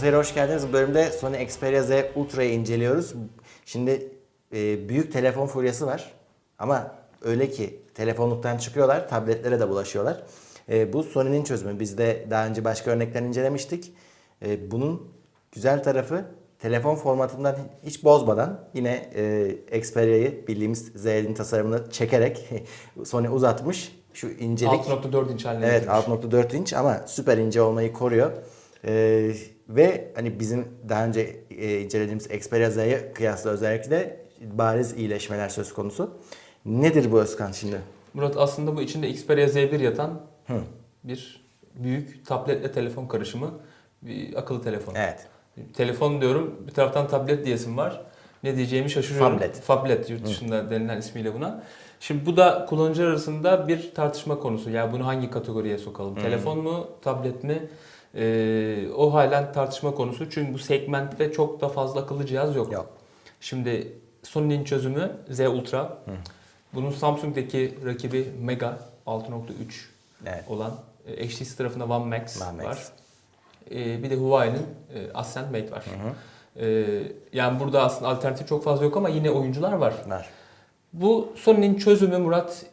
Teknoseyir'e hoş geldiniz. Bu bölümde Sony Xperia Z Ultra'yı inceliyoruz. Şimdi e, büyük telefon furyası var. Ama öyle ki telefonluktan çıkıyorlar, tabletlere de bulaşıyorlar. E, bu Sony'nin çözümü. Biz de daha önce başka örnekler incelemiştik. E, bunun güzel tarafı telefon formatından hiç bozmadan yine e, Xperia'yı bildiğimiz Z'nin tasarımını çekerek Sony uzatmış. Şu incelik 6.4 inç haline Evet getirmiş. 6.4 inç ama süper ince olmayı koruyor. Ee, ve hani bizim daha önce e, incelediğimiz Xperia Z'ye kıyasla özellikle bariz iyileşmeler söz konusu. Nedir bu Özkan şimdi? Murat aslında bu içinde Xperia Z1 yatan bir büyük tabletle telefon karışımı bir akıllı telefon. Evet. Telefon diyorum bir taraftan tablet diyesim var. Ne diyeceğimi şaşırıyorum. Phablet. Phablet yurt dışında denilen ismiyle buna. Şimdi bu da kullanıcılar arasında bir tartışma konusu. Ya bunu hangi kategoriye sokalım? Telefon mu, tablet mi? Ee, o halen tartışma konusu. Çünkü bu segmentte çok da fazla akıllı cihaz yok. Yok. Şimdi Sony'nin çözümü Z Ultra. Bunun Samsung'daki rakibi Mega 6.3 Evet. olan e, HTC tarafında One Max, One Max. var. E, bir de Huawei'nin e, Ascend Mate var. E, yani burada aslında alternatif çok fazla yok ama yine oyuncular var. Var. Bu Sony'nin çözümü Murat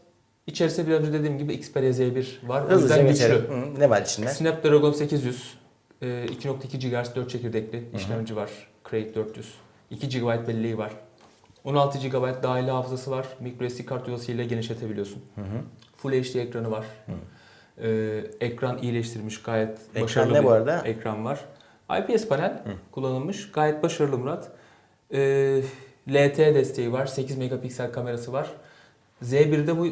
içerisinde biraz önce dediğim gibi Xperia Z1 var. Hızlıca geçelim. Hı, ne var içinde? Snapdragon 800, e, 2.2 GHz 4 çekirdekli işlemci var. Cray 400. 2 GB belleği var. 16 GB dahili hafızası var. microSD kart yuvasıyla genişletebiliyorsun. Full HD ekranı var. E, ekran iyileştirilmiş gayet Ekran başarılı ne bir bu arada? ekran var. IPS panel kullanılmış. Gayet başarılı Murat. E, LT desteği var. 8 megapiksel kamerası var. Z1'de bu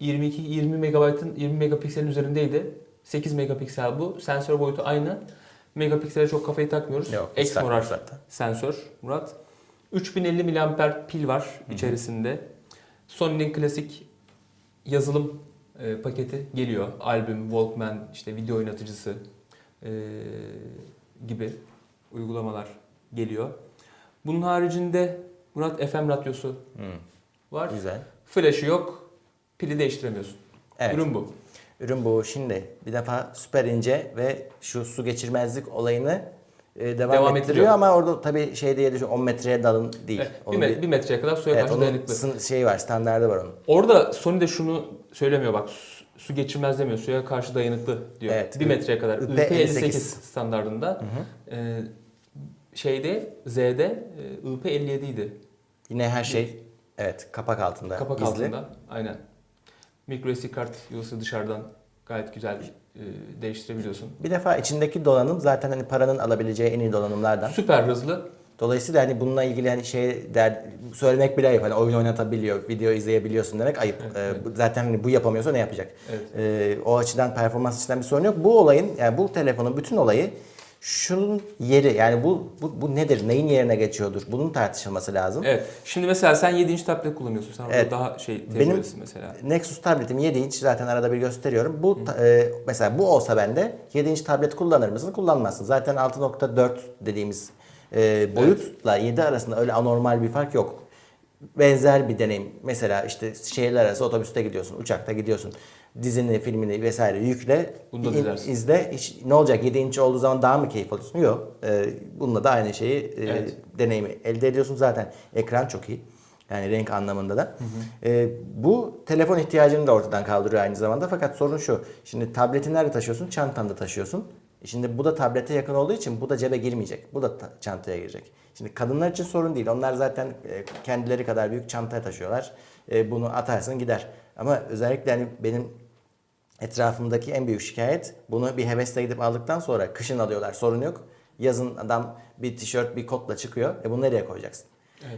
22 20 megabaytın 20 megapikselin üzerindeydi. 8 megapiksel bu. Sensör boyutu aynı. Megapiksele çok kafayı takmıyoruz. Yok, Exmorar zaten. sensör Murat. 3050 mAh pil var içerisinde. Sony'nin klasik yazılım e, paketi geliyor. Albüm, Walkman, işte video oynatıcısı e, gibi uygulamalar geliyor. Bunun haricinde Murat FM radyosu Hı, var. Güzel. Flash'ı yok. Pili değiştiremiyorsun. Evet. Ürün bu. Ürün bu. Şimdi bir defa süper ince ve şu su geçirmezlik olayını e, devam, Devam ettiriyor ettiriyor. ama orada tabii şey diye düşün 10 metreye dalın değil. Evet, bir, bir metreye kadar suya evet, karşı dayanıklı. şeyi var, standardı var onun. Orada Sony de şunu söylemiyor bak su- geçirmez demiyor. Suya karşı dayanıklı diyor. Evet. 1 metreye kadar. IP58 IP58 standartında. Ee, şeyde Z'de e, IP57 idi. Yine her şey evet kapak altında Kapak gizli. altında. Aynen. Micro SD kart yuvası dışarıdan gayet güzel e, değiştirebiliyorsun. Bir defa içindeki donanım zaten hani paranın alabileceği en iyi donanımlardan. Süper hızlı. Dolayısıyla hani bununla ilgili hani şey der, söylemek bile ayıp. Hani oyun oynatabiliyor, video izleyebiliyorsun demek ayıp. Ee, bu- zaten hani bu yapamıyorsa ne yapacak? Evet. Ee, o açıdan performans açısından bir sorun yok. Bu olayın yani bu telefonun bütün olayı şunun yeri yani bu, bu, bu nedir? Neyin yerine geçiyordur? Bunun tartışılması lazım. Evet. Şimdi mesela sen 7 inç tablet kullanıyorsun. Sen Evet. daha şey Benim- mesela. Nexus tabletim 7 inç zaten arada bir gösteriyorum. Bu e, mesela bu olsa bende 7 inç tablet kullanır mısın? Kullanmazsın. Zaten 6.4 dediğimiz e, boyutla 7 arasında öyle anormal bir fark yok. Benzer bir deneyim. Mesela işte şehirler arası otobüste gidiyorsun, uçakta gidiyorsun. Dizini, filmini vesaire yükle, Bunu da dilersin. izle. Hiç, ne olacak 7 inç olduğu zaman daha mı keyif alıyorsun? Yok. E, bununla da aynı şeyi, e, Evet. deneyimi elde ediyorsun zaten. Ekran çok iyi. Yani renk anlamında da. Ee, bu telefon ihtiyacını da ortadan kaldırıyor aynı zamanda. Fakat sorun şu. Şimdi tableti nerede taşıyorsun? Çantanda taşıyorsun. E Şimdi bu da tablete yakın olduğu için bu da cebe girmeyecek. Bu da ta- çantaya girecek. Şimdi kadınlar için sorun değil. Onlar zaten e, kendileri kadar büyük çantaya taşıyorlar. E, bunu atarsın gider. Ama özellikle hani benim etrafımdaki en büyük şikayet bunu bir hevesle gidip aldıktan sonra kışın alıyorlar sorun yok. Yazın adam bir tişört bir kotla çıkıyor. E bunu nereye koyacaksın?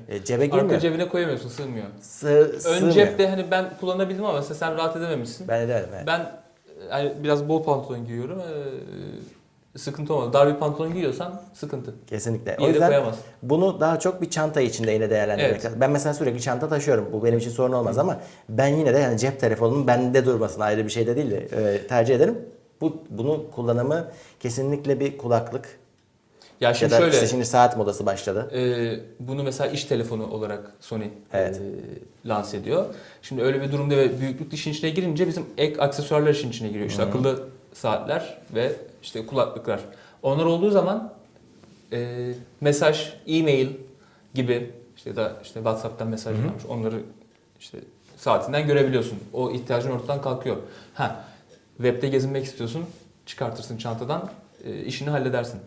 E, cebe girmiyor. Arka cebine koyamıyorsun, sığmıyor. Sığ, Ön sığmıyor. cepte hani ben kullanabildim ama mesela sen rahat edememişsin. Ben ederim. Evet. Ben e, yani biraz bol pantolon giyiyorum. e, sıkıntı olmadı. Dar bir pantolon giyiyorsan sıkıntı. Kesinlikle. Bir O yere yüzden koyamazsın. bunu daha çok bir çanta içinde yine değerlendirmek Evet. lazım. Ben mesela sürekli çanta taşıyorum. Bu benim için sorun olmaz ama ben yine de yani cep telefonunun bende durmasını ayrı bir şey de değil de e, tercih ederim. Bu bunu kullanımı kesinlikle bir kulaklık Ya ya şimdi da şöyle işte şimdi saat modası başladı. e, bunu mesela iş telefonu olarak Sony Evet. e, lanse ediyor. Şimdi öyle bir durumda ve büyüklük işin içine girince bizim ek aksesuarlar işin içine giriyor. İşte akıllı saatler ve işte kulaklıklar. Onlar olduğu zaman e, mesaj, e-mail gibi işte da işte WhatsApp'tan mesaj gelmiş. Onları işte saatinden görebiliyorsun. O ihtiyacın ortadan kalkıyor. Ha, webde gezinmek istiyorsun. Çıkartırsın çantadan, e, işini halledersin.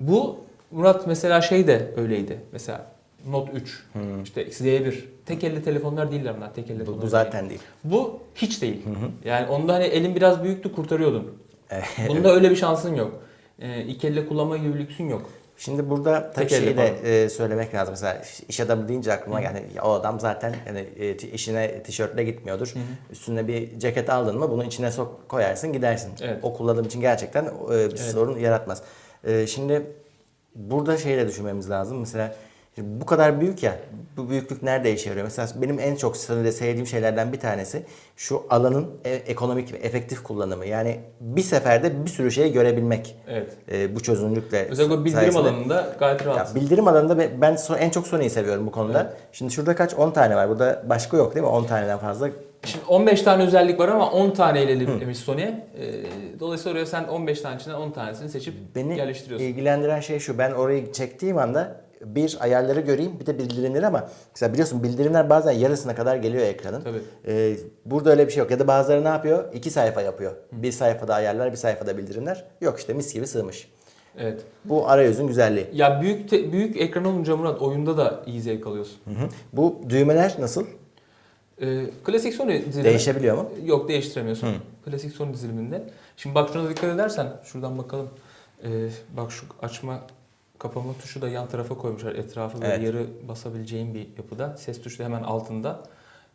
Bu Murat mesela şey de öyleydi. Mesela Note 3, işte Z1. Tek elle telefonlar değiller bunlar. Tek elle Bu, bu değil. zaten değil. Bu hiç değil. Yani onda hani elin biraz büyüktü kurtarıyordun. Bunda öyle bir şansın yok. Ee, iki elle kullanma gibi lüksün yok. Şimdi burada tabii Tek şeyi de e, söylemek lazım. Mesela iş adamı deyince aklıma geldi. Ya o adam zaten yani e, işine tişörtle gitmiyordur. Üstüne bir ceket aldın mı bunu içine sok koyarsın gidersin. Evet. O kullanım için gerçekten e, bir Evet. sorun yaratmaz. E, şimdi burada şeyi de düşünmemiz lazım. Mesela şimdi bu kadar büyük ya. Bu büyüklük nerede işe yarıyor? Mesela benim en çok sevdiğim şeylerden bir tanesi şu alanın e- ekonomik ve efektif kullanımı. Yani bir seferde bir sürü şeyi görebilmek. Evet. E, bu çözünürlükle Özellikle bildirim sayesinde. alanında gayet Ya rahat. bildirim alanında be- ben en çok Sony'yi seviyorum bu konuda. Şimdi şurada kaç? 10 tane var. Burada başka yok değil mi? 10 taneden fazla. Şimdi 15 tane özellik var ama 10 tane ilerlemiş Sony. Ee, dolayısıyla oraya sen 15 tane içinden 10 tanesini seçip Beni yerleştiriyorsun. ilgilendiren şey şu. Ben orayı çektiğim anda bir ayarları göreyim bir de bildirimleri ama mesela biliyorsun bildirimler bazen yarısına kadar geliyor ekranın. Tabii. Ee, burada öyle bir şey yok. Ya da bazıları ne yapıyor? İki sayfa yapıyor. Bir sayfada ayarlar, bir sayfada bildirimler. Yok işte mis gibi sığmış. Evet. Bu arayüzün güzelliği. Ya büyük te- büyük ekran olunca Murat oyunda da iyi zevk alıyorsun. Hı hı. Bu düğmeler nasıl? Ee, klasik Sony dizilimi. Değişebiliyor mu? Yok değiştiremiyorsun. Klasik Sony diziliminde. Şimdi bak şuna dikkat edersen şuradan bakalım. Ee, bak şu açma kapama tuşu da yan tarafa koymuşlar. Etrafı böyle Evet. yarı basabileceğin bir yapıda. Ses tuşu da hemen altında.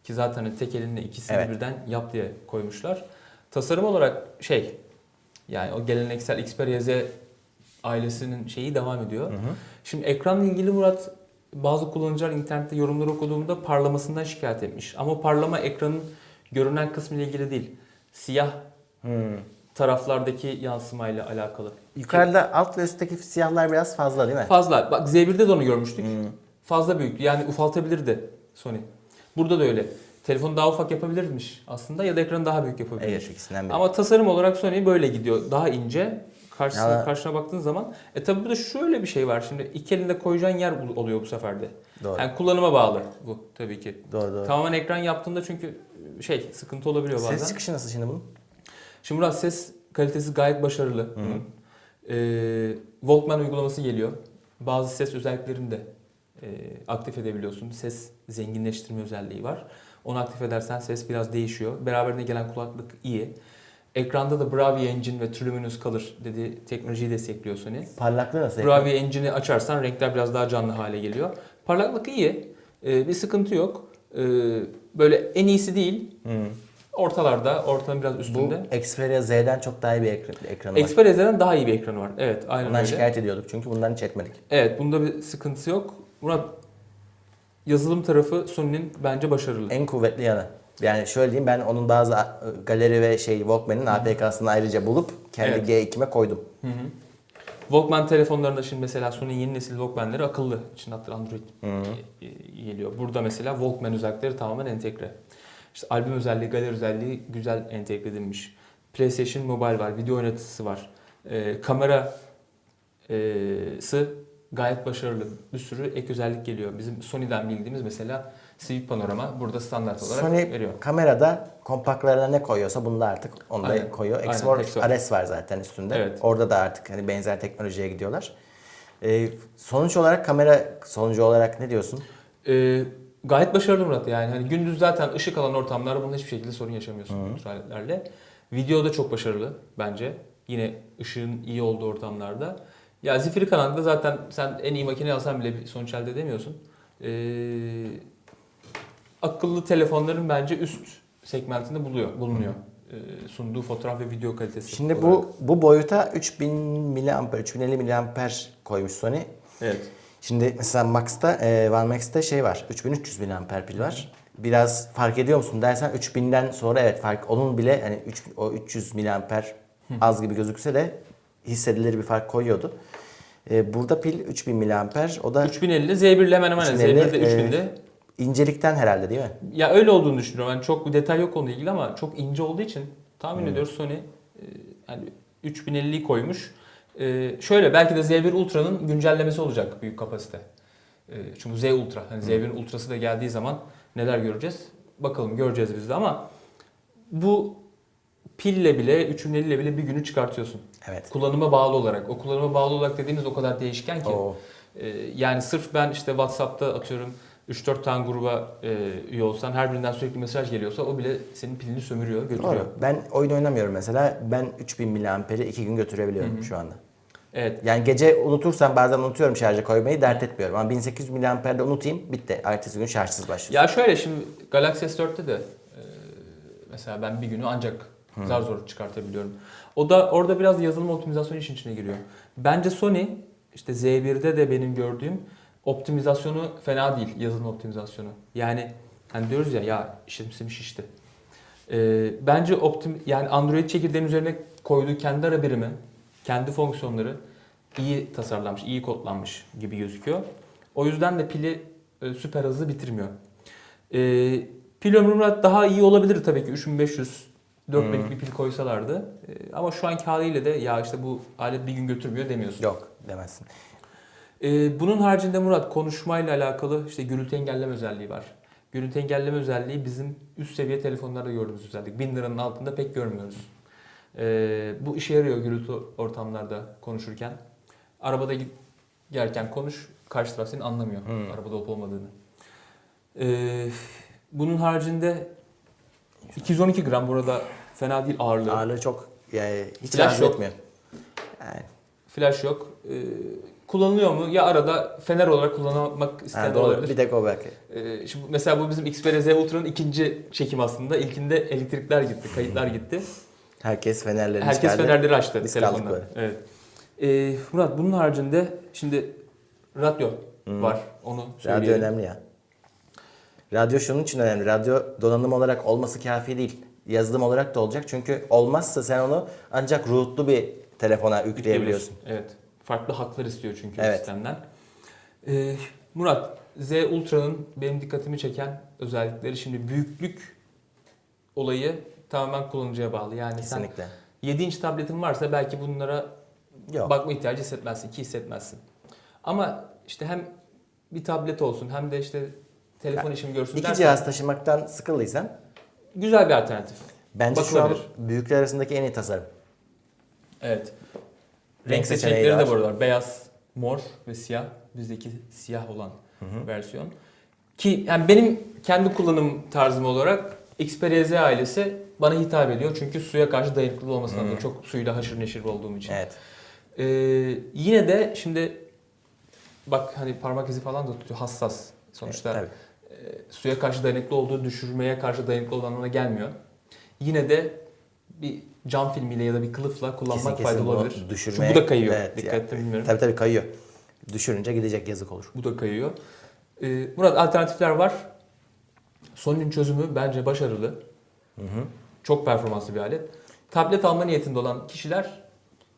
Ki zaten hani tek elinle ikisini Evet. birden yap diye koymuşlar. Tasarım olarak şey yani o geleneksel Xperia Z ailesinin şeyi devam ediyor. Şimdi ekranla ilgili Murat bazı kullanıcılar internette yorumları okuduğumda parlamasından şikayet etmiş. Ama parlama ekranın görünen kısmı ile ilgili değil. Siyah Hmm. Taraflardaki yansımayla alakalı. Yukarıda alt ve üstteki siyahlar biraz fazla değil mi? Fazla. Bak Z1'de de onu görmüştük. Hmm. Fazla büyüktü. Yani ufaltabilirdi Sony. Burada da öyle. Telefonu daha ufak yapabilirmiş aslında ya da ekranı daha büyük yapabilirmiş. Evet ikisinden biri. Ama tasarım olarak Sony böyle gidiyor. Daha ince. Karşısına, Ya- karşına baktığın zaman. E tabi burada şöyle bir şey var. Şimdi iki elinde koyacağın yer oluyor bu sefer de. Doğru. Yani kullanıma bağlı bu tabii ki. Doğru doğru. Tamamen ekran yaptığında çünkü şey sıkıntı olabiliyor bazen. Ses çıkışı nasıl şimdi bunun? Şimdi Murat ses kalitesi gayet başarılı. bunun. Ee, Walkman uygulaması geliyor. Bazı ses özelliklerini de e, aktif edebiliyorsun. Ses zenginleştirme özelliği var. Onu aktif edersen ses biraz değişiyor. Beraberinde gelen kulaklık iyi. Ekranda da Bravia Engine ve Luminous Color dediği teknolojiyi destekliyor Sony. Parlaklığı nasıl? Bravia Engine'i açarsan renkler biraz daha canlı hale geliyor. Parlaklık iyi. Ee, bir sıkıntı yok. Ee, böyle en iyisi değil. Hmm. Ortalarda, ortanın biraz Bu üstünde. Xperia Z'den çok daha iyi bir ekran, ekranı var. Xperia Z'den daha iyi bir ekranı var. Evet, aynen Bundan öyle. şikayet ediyorduk çünkü bundan hiç etmedik. Evet, bunda bir sıkıntı yok. Murat, yazılım tarafı Sony'nin bence başarılı. En kuvvetli yanı. Yani şöyle diyeyim ben onun bazı galeri ve şey Walkman'in APK'sını ayrıca bulup kendi Evet. G2'me koydum. Hı hı. Walkman telefonlarında şimdi mesela Sony'nin yeni nesil Walkman'leri akıllı. İçinde Android Hı hı. geliyor. Burada mesela Walkman özellikleri tamamen entegre. İşte albüm özelliği, galeri özelliği güzel entegre edilmiş. PlayStation Mobile var, video oynatıcısı var. Ee, kamerası gayet başarılı. Bir sürü ek özellik geliyor. Bizim Sony'den bildiğimiz mesela Civic Panorama burada standart olarak Sony veriyor. kamerada kompaktlarına ne koyuyorsa bunu da artık onu da Aynen. koyuyor. Aynen, Exor. RS var zaten üstünde. Evet. Orada da artık hani benzer teknolojiye gidiyorlar. Ee, sonuç olarak kamera sonucu olarak ne diyorsun? Ee, gayet başarılı Murat yani. Hani gündüz zaten ışık alan ortamlarda bunun hiçbir şekilde sorun yaşamıyorsun tür aletlerle. Video da çok başarılı bence. Yine ışığın iyi olduğu ortamlarda. Ya zifiri karanlıkta zaten sen en iyi makine alsan bile bir sonuç elde edemiyorsun. Ee, akıllı telefonların bence üst segmentinde buluyor, bulunuyor. Ee, sunduğu fotoğraf ve video kalitesi. Şimdi olarak. bu bu boyuta 3000 mAh, 3050 mAh koymuş Sony. Evet. Şimdi mesela Max'ta, e, One Max'te şey var. 3300 mAh pil var. Biraz fark ediyor musun dersen 3000'den sonra evet fark onun bile hani 3 o 300 mAh az gibi gözükse de hissedilir bir fark koyuyordu. E, burada pil 3000 mAh. O da 3050 Z1 ile hemen hemen. 3050, Z1'de 3000'de. incelikten herhalde değil mi? Ya öyle olduğunu düşünüyorum. Yani çok bir detay yok onunla ilgili ama çok ince olduğu için tahmin ediyoruz Sony e, yani 3050'yi koymuş. Ee, şöyle belki de Z1 Ultra'nın güncellemesi olacak büyük kapasite. Ee, çünkü Z Ultra, hani Z1'in Ultra'sı da geldiği zaman neler göreceğiz? Bakalım göreceğiz biz de ama bu pille bile, 3050 ile bile bir günü çıkartıyorsun. Evet. Kullanıma bağlı olarak. O kullanıma bağlı olarak dediğimiz o kadar değişken ki. Oo. Ee, yani sırf ben işte WhatsApp'ta atıyorum 3-4 tane gruba e, üye olsan her birinden sürekli mesaj geliyorsa o bile senin pilini sömürüyor, götürüyor. Doğru. Ben oyun oynamıyorum mesela. Ben 3000 miliamperi 2 gün götürebiliyorum Hı hı. şu anda. Evet. Yani gece unutursam bazen unutuyorum şarja koymayı dert etmiyorum. Ama 1800 miliamperde unutayım bitti. Ertesi gün şarjsız başlıyor. Ya şöyle şimdi Galaxy S4'te de e, mesela ben bir günü ancak zar zor çıkartabiliyorum. O da orada biraz yazılım optimizasyonu işin içine giriyor. Bence Sony işte Z1'de de benim gördüğüm optimizasyonu fena değil yazılım optimizasyonu. Yani hani diyoruz ya ya işim şişti. E, bence optim yani Android çekirdeğinin üzerine koyduğu kendi ara birimi, kendi fonksiyonları iyi tasarlanmış, iyi kodlanmış gibi gözüküyor. O yüzden de pili e, süper hızlı bitirmiyor. E, pil ömrü daha iyi olabilir tabii ki 3500 4000'lik bir pil koysalardı. E, ama şu anki haliyle de ya işte bu alet bir gün götürmüyor demiyorsun. Yok demezsin. E, bunun haricinde Murat konuşmayla alakalı işte gürültü engelleme özelliği var. Gürültü engelleme özelliği bizim üst seviye telefonlarda gördüğümüz özellik. 1000 liranın altında pek görmüyoruz. E, bu işe yarıyor gürültü ortamlarda konuşurken. Arabada git gelirken konuş, karşı taraf seni anlamıyor Hmm. arabada olup olmadığını. Ee, bunun haricinde 212 gram burada fena değil ağırlığı. Ağırlığı çok yani hiç Flash rahatsız yok. etmiyor. Yani, Flash yok. Ee, kullanılıyor mu? Ya arada fener olarak kullanmak isteyen de doğru. olabilir. Bir tek o belki. Ee, şimdi mesela bu bizim Xperia Z Ultra'nın ikinci çekim aslında. İlkinde elektrikler gitti, kayıtlar gitti. Herkes fenerlerini Herkes çıkardı. fenerleri açtı Biz kaldık telefonda. böyle. Evet. Ee, Murat bunun haricinde şimdi radyo Hı. var. Onu Radyo söyleyelim. önemli ya. Radyo şunun için önemli. Radyo donanım olarak olması kafi değil. Yazılım olarak da olacak. Çünkü olmazsa sen onu ancak rootlu bir telefona yükleyebiliyorsun. Evet. Farklı haklar istiyor çünkü Evet. sistemden. Ee, Murat, Z Ultra'nın benim dikkatimi çeken özellikleri şimdi büyüklük olayı tamamen kullanıcıya bağlı. Yani Kesinlikle. sen 7 inç tabletin varsa belki bunlara Yok. bakma ihtiyacı hissetmezsin ki hissetmezsin. Ama işte hem bir tablet olsun hem de işte telefon işimi görsün İki dersen cihaz taşımaktan sıkıldıysan güzel bir alternatif. bence şu an büyükler arasındaki en iyi tasarım. Evet. Renk seçenekleri de var. var. Beyaz, mor ve siyah. Bizdeki siyah olan versiyon. Ki yani benim kendi kullanım tarzım olarak Xperia Z ailesi bana hitap ediyor. Çünkü suya karşı dayanıklı olmasından dolayı çok suyla haşır neşir olduğum için. Evet. Ee, yine de şimdi bak hani parmak izi falan da tutuyor hassas. Sonuçta Evet, e, suya karşı dayanıklı olduğu düşürmeye karşı dayanıklı olan anlamına gelmiyor. Yine de bir cam filmiyle ya da bir kılıfla kullanmak Kesin kesin faydalı olabilir. düşürmeye- Şu bu da kayıyor. Evet, Dikkat yani- bilmiyorum. Tabii tabii kayıyor. Düşürünce gidecek yazık olur. Bu da kayıyor. Ee, Murat alternatifler var. Sony'nin çözümü bence başarılı. Hı hı. Çok performanslı bir alet. Tablet alma niyetinde olan kişiler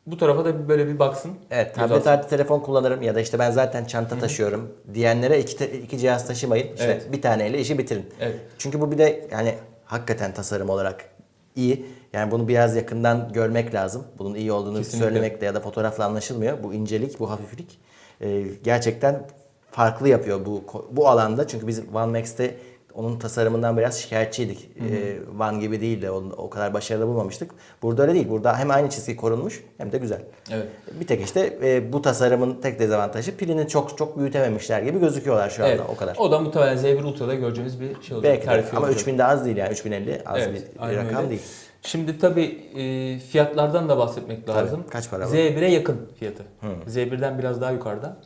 bu tarafa da böyle bir baksın. Evet, tablet artı telefon kullanırım ya da işte ben zaten çanta taşıyorum diyenlere iki, te- iki cihaz taşımayın. İşte Evet. bir taneyle işi bitirin. Evet. Çünkü bu bir de yani hakikaten tasarım olarak iyi. Yani bunu biraz yakından görmek lazım. Bunun iyi olduğunu Kesinlikle. söylemekle ya da fotoğrafla anlaşılmıyor. Bu incelik, bu hafiflik e, gerçekten farklı yapıyor bu bu alanda. Çünkü biz One Max'te onun tasarımından biraz şikayetçiydik. E, One gibi değil de onu o kadar başarılı bulmamıştık. Burada öyle değil. Burada hem aynı çizgi korunmuş hem de güzel. Evet. Bir tek işte e, bu tasarımın tek dezavantajı pilini çok çok büyütememişler gibi gözüküyorlar şu anda Evet. o kadar. O da muhtemelen Z1 Ultra'da göreceğimiz bir şey olacak. Belki de ama olacak. 3000 de az değil yani 3050 az Evet, bir rakam öyle. değil. Şimdi tabii e, fiyatlardan da bahsetmek Tabii. lazım. Kaç para var? Z1'e yakın fiyatı. Hı. Z1'den biraz daha yukarıda.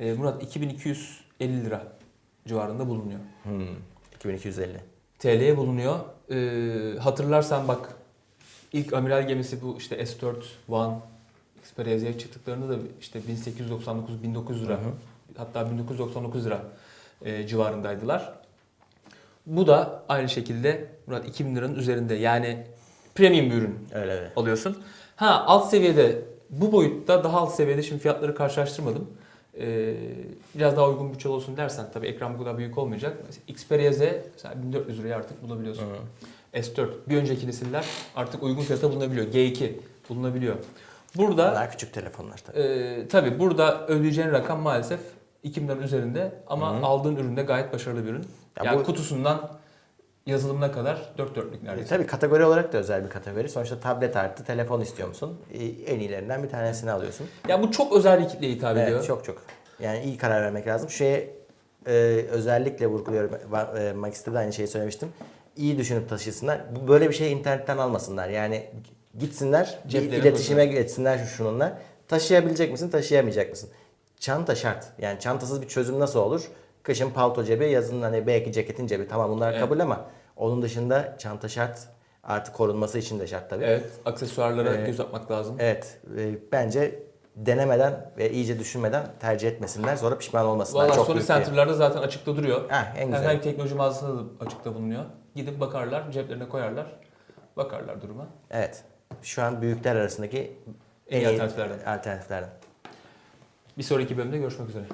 E, Murat 2250 lira civarında bulunuyor. Hmm, 2250. TL'ye bulunuyor. E, hatırlarsan bak ilk amiral gemisi bu işte S4 One Xperia Z'ye çıktıklarında da işte 1899-1900 lira Hı hı. hatta 1999 lira e, civarındaydılar. Bu da aynı şekilde Murat 2000 liranın üzerinde yani premium bir ürün Öyle öyle. alıyorsun. Ha alt seviyede bu boyutta daha alt seviyede şimdi fiyatları karşılaştırmadım. Ee, biraz daha uygun bütçeli olsun dersen tabii ekran bu kadar büyük olmayacak. Mesela Xperia Z mesela 1400 liraya artık bulabiliyorsun. Hı. S4 bir önceki nesiller artık uygun fiyata bulunabiliyor. G2 bulunabiliyor. Burada Bunlar küçük telefonlar tabii. e, tabii burada ödeyeceğin rakam maalesef 2000 liranın üzerinde ama aldığın ürün de gayet başarılı bir ürün. Ya yani bu- kutusundan yazılımına kadar dört dörtlük E, neredeyse. tabii kategori olarak da özel bir kategori. Sonuçta tablet artı telefon istiyor musun? E, en iyilerinden bir tanesini alıyorsun. Ya bu çok özel bir kitleye hitap ediyor. Evet çok çok. Yani iyi karar vermek lazım. Şeye e, özellikle vurguluyorum. Va- E, Max'te de aynı şeyi söylemiştim. İyi düşünüp taşısınlar. Böyle bir şeyi internetten almasınlar. Yani gitsinler, Ceplerine iletişime geçsinler şu şununla. Taşıyabilecek misin, taşıyamayacak mısın? Çanta şart. Yani çantasız bir çözüm nasıl olur? Kışın palto cebi, yazın hani belki ceketin cebi. Tamam bunlar Evet. kabul ama onun dışında çanta şart. Artık korunması için de şart tabii. Evet, aksesuarlara Ee, göz atmak lazım. Evet, e, bence denemeden ve iyice düşünmeden tercih etmesinler. Sonra pişman olmasınlar. Valla Sony Center'larda zaten açıkta duruyor. Ha, en güzel. Herhangi bir teknoloji mağazasında da açıkta bulunuyor. Gidip bakarlar, ceplerine koyarlar. Bakarlar duruma. Evet. Şu an büyükler arasındaki En iyi alternatiflerden. alternatiflerden. Bir sonraki bölümde görüşmek üzere.